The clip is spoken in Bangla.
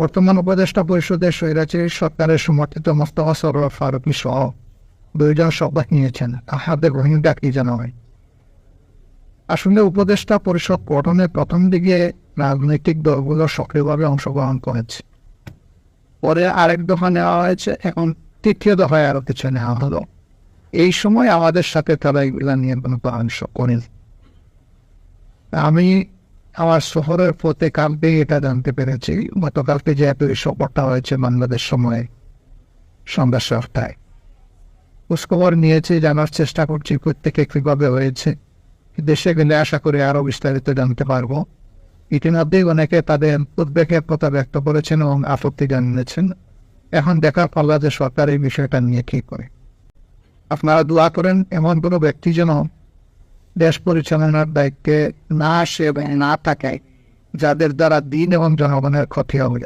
বর্তমান উপদেষ্টা পরিষদের স্বৈরাচারী সরকারের সমর্থিত মোস্তফা সরোয়ার ফারুকি সহ দুইজন শপথ নিয়েছেন। তাহাদের রোহিঙ্গা কি জানা হয়। আসলে উপদেষ্টা পরিষদ গঠনের প্রথম দিকে রাজনৈতিক দলগুলো সক্রিয়ভাবে অংশগ্রহণ করেছে। পরে আরেক দফা নেওয়া হয়েছে, এখন তৃতীয় দফায় আরও কিছু নেওয়া হলো। এই সময় আমাদের সাথে তারা এগুলা নিয়ে কোনো পরামর্শ করেন। আমি আমার শহরের পথে কালকে এটা জানতে পেরেছি। গতকালকে যেহেতু এই সফরটা হয়েছে বাংলাদেশ সময়ে, সন্ধ্যা সাতটায়। খোঁজখবর নিয়েছি, জানার চেষ্টা করছি প্রত্যেকে কীভাবে হয়েছে। দেশে গেলে আশা করি আরও বিস্তারিত জানতে পারব। ইতিমধ্যেই অনেকে তাদের উদ্বেগের কথা ব্যক্ত করেছেন এবং আপত্তি জানিয়েছেন। এখন দেখার পাল্লা যে সরকার এই বিষয়টা নিয়ে কি করে। আপনারা দোয়া করেন, এমন কোনো ব্যক্তি যেন দেশ পরিচালনার দায়িত্বে না আসে এবং না থাকে যাদের দ্বারা দিন এবং জনগণের ক্ষতি হবে